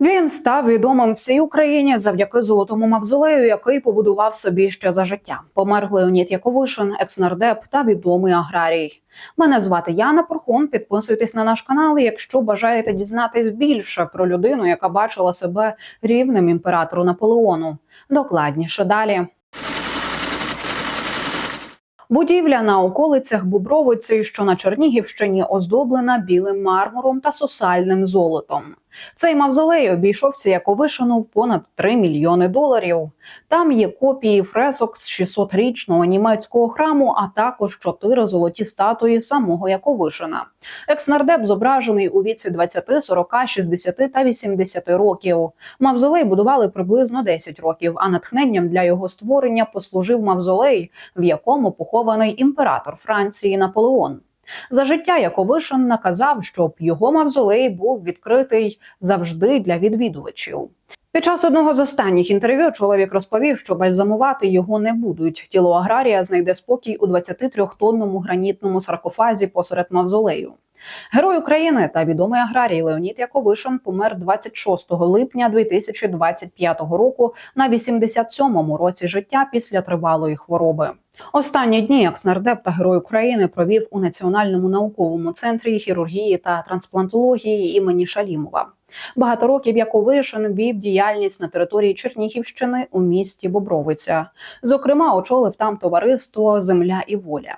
Він став відомим всій Україні завдяки золотому мавзолею, який побудував собі ще за життя. Помер Леонід Яковишин, екснардеп та відомий аграрій. Мене звати Яна Порхун. Підписуйтесь на наш канал, якщо бажаєте дізнатись більше про людину, яка бачила себе рівнем імператору Наполеону. Докладніше далі. Будівля на околицях Бубровиці, що на Чернігівщині, оздоблена білим мармуром та сусальним золотом. Цей мавзолей обійшовся Яковишину в понад 3 мільйони доларів. Там є копії фресок з 600-річного німецького храму, а також чотири золоті статуї самого Яковишина. Екснардеп зображений у віці 20, 40, 60 та 80 років. Мавзолей будували приблизно 10 років, а натхненням для його створення послужив мавзолей, в якому похований імператор Франції Наполеон. За життя Яковишин наказав, щоб його мавзолей був відкритий завжди для відвідувачів. Під час одного з останніх інтерв'ю чоловік розповів, що бальзамувати його не будуть. Тіло аграрія знайде спокій у 23-тонному гранітному саркофазі посеред мавзолею. Герой України та відомий аграрій Леонід Яковишин помер 26 липня 2025 року на 87-му році життя після тривалої хвороби. Останні дні як снардеп та герой України провів у Національному науковому центрі хірургії та трансплантології імені Шалімова. Багато років Яковишин вів діяльність на території Чернігівщини у місті Бобровиця. Зокрема, очолив там товариство Земля і воля.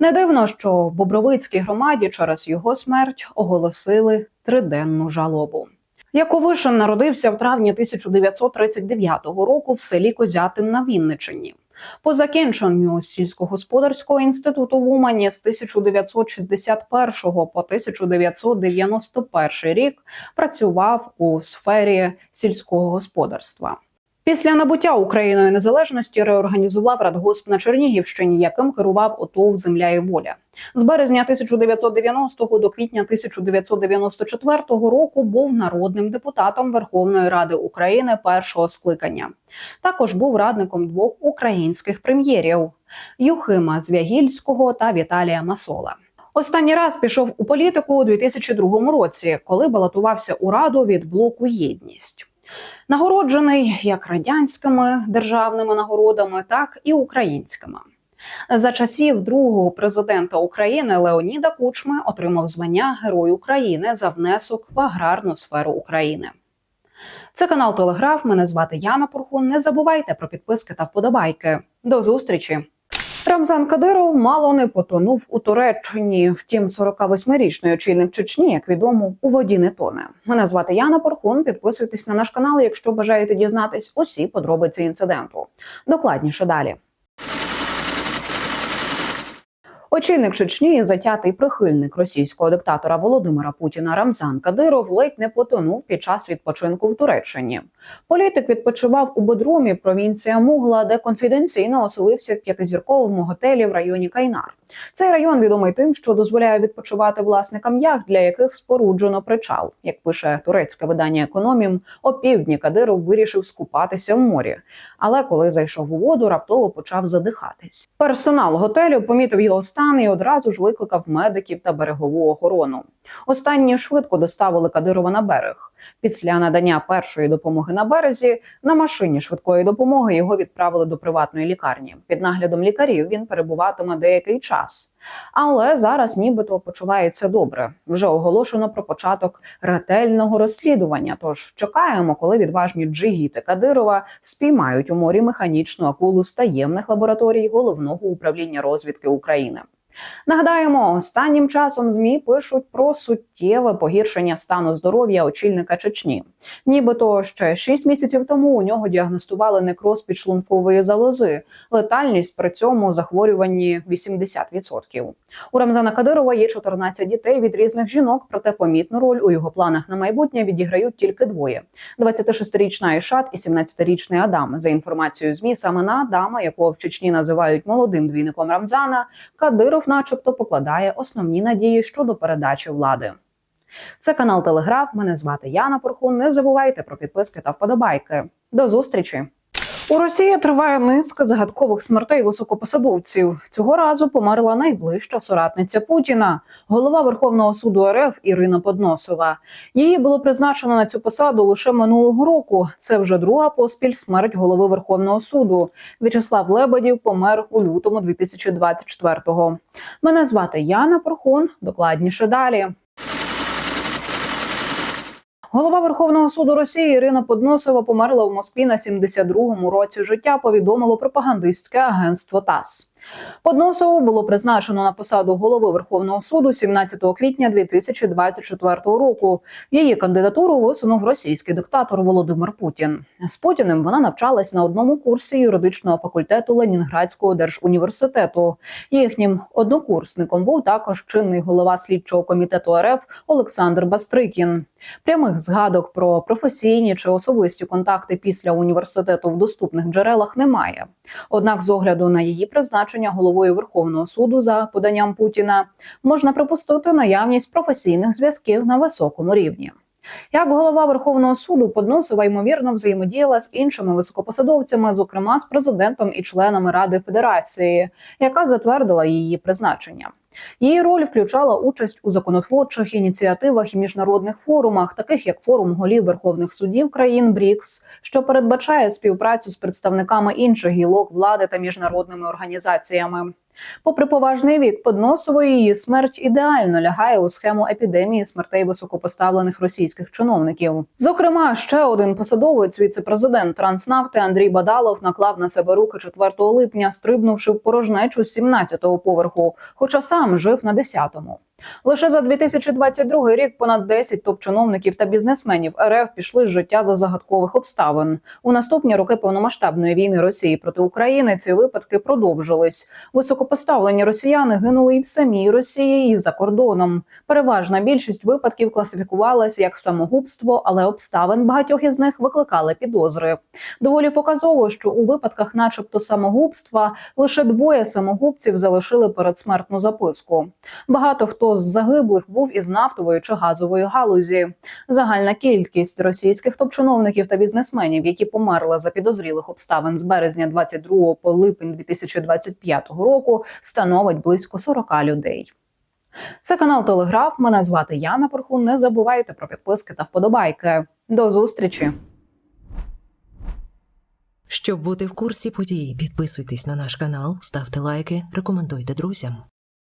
Не дивно, що Бобровицькій громаді через його смерть оголосили триденну жалобу. Яковишин народився в травні 1939 року в селі Козятин на Вінничині. По закінченню сільськогосподарського інституту в Умані з 1961 по 1991 рік працював у сфері сільського господарства. Після набуття Україною незалежності реорганізував радгосп на Чернігівщині, яким керував ОТОВ Земля і воля. З березня 1990 до квітня 1994 року був народним депутатом Верховної Ради України першого скликання. Також був радником двох українських прем'єрів Юхима Звягільського та Віталія Масола. Останній раз пішов у політику у 2002 році, коли балотувався у раду від блоку Єдність. Нагороджений як радянськими державними нагородами, так і українськими. За часів другого президента України Леоніда Кучми отримав звання Герой України за внесок в аграрну сферу України. Це канал Телеграф. Мене звати Яна Пурхун. Не забувайте про підписки та вподобайки. До зустрічі! Рамзан Кадиров мало не потонув у Туреччині. Втім, 48-річний очільник Чечні, як відомо, у воді не тоне. Мене звати Яна Порхун. Підписуйтесь на наш канал, якщо бажаєте дізнатись усі подробиці інциденту. Докладніше далі. Очільник Чечні, затятий прихильник російського диктатора Володимира Путіна Рамзан Кадиров ледь не потонув під час відпочинку в Туреччині. Політик відпочивав у Бодрумі, провінція Мугла, де конфіденційно оселився в п'ятизірковому готелі в районі Кайнар. Цей район відомий тим, що дозволяє відпочивати власникам яхт, для яких споруджено причал. Як пише турецьке видання економім, о півдні Кадиров вирішив скупатися в морі. Але коли зайшов у воду, раптово почав задихатись. Персонал готелю помітив його стан і одразу ж викликав медиків та берегову охорону. Останні швидко доставили Кадирова на берег. Після надання першої допомоги на березі на машині швидкої допомоги його відправили до приватної лікарні. Під наглядом лікарів він перебуватиме деякий час. Але зараз нібито почувається добре. Вже оголошено про початок ретельного розслідування. Тож чекаємо, коли відважні джигіти Кадирова спіймають у морі механічну акулу з таємних лабораторій головного управління розвідки України. Нагадаємо, останнім часом змі пишуть про суттєве погіршення стану здоров'я очільника Чечні. Нібито ще 6 місяців тому у нього діагностували некроз підшлункової залози. Летальність при цьому захворюванні 80%. У Рамзана Кадирова є 14 дітей від різних жінок, проте помітну роль у його планах на майбутнє відіграють тільки двоє: 26-річна Ішат і 17-річний Адам. За інформацією змі, саме на Адама, якого в Чечні називають молодим двійником Рамзана, Кадиров, начебто, покладає основні надії щодо передачі влади. Це канал Телеграф. Мене звати Яна Порхун. Не забувайте про підписки та вподобайки. До зустрічі! У Росії триває низка загадкових смертей високопосадовців. Цього разу померла найближча соратниця Путіна, голова Верховного суду РФ Ірина Подносова. Її було призначено на цю посаду лише минулого року. Це вже друга поспіль смерть голови Верховного суду. В'ячеслав Лебедів помер у лютому 2024-го. Мене звати Яна Порхун. Докладніше далі. Голова Верховного суду Росії Ірина Подносова померла в Москві на 72-му році життя. Повідомило пропагандистське агентство ТАСС. Подносову було призначено на посаду голови Верховного суду 17 квітня 2024 року. Її кандидатуру висунув російський диктатор Володимир Путін. З Путіним вона навчалась на одному курсі юридичного факультету Ленінградського держуніверситету. Їхнім однокурсником був також чинний голова слідчого комітету РФ Олександр Бастрикін. Прямих згадок про професійні чи особисті контакти після університету в доступних джерелах немає. Однак, з огляду на її призначення головою Верховного суду за поданням Путіна можна припустити наявність професійних зв'язків на високому рівні. Як голова Верховного суду Подносова ймовірно взаємодіяла з іншими високопосадовцями, зокрема з президентом і членами Ради Федерації, яка затвердила її призначення. Її роль включала участь у законотворчих ініціативах і міжнародних форумах, таких як форум голів верховних судів країн БРІКС, що передбачає співпрацю з представниками інших гілок влади та міжнародними організаціями. Попри поважний вік Подносової, її смерть ідеально лягає у схему епідемії смертей високопоставлених російських чиновників. Зокрема, ще один посадовець, віце-президент Транснафти Андрій Бадалов наклав на себе руки 4 липня, стрибнувши в порожнечу з 17-го поверху, хоча сам жив на 10-му. Лише за 2022 рік понад 10 топ-чиновників та бізнесменів РФ пішли з життя за загадкових обставин. У наступні роки повномасштабної війни Росії проти України ці випадки продовжились. Високопоставлені росіяни гинули і в самій Росії, і за кордоном. Переважна більшість випадків класифікувалася як самогубство, але обставин багатьох із них викликали підозри. Доволі показово, що у випадках, начебто, самогубства, лише двоє самогубців залишили передсмертну записку. Багато хто з загиблих був із нафтової чи газової галузі. Загальна кількість російських топ-чиновників та бізнесменів, які померли за підозрілих обставин з березня 22 по липень 2025 року, становить близько 40 людей. Це канал Телеграф. Мене звати Яна Порхун. Не забувайте про підписки та вподобайки. До зустрічі! Щоб бути в курсі подій, підписуйтесь на наш канал, ставте лайки, рекомендуйте друзям.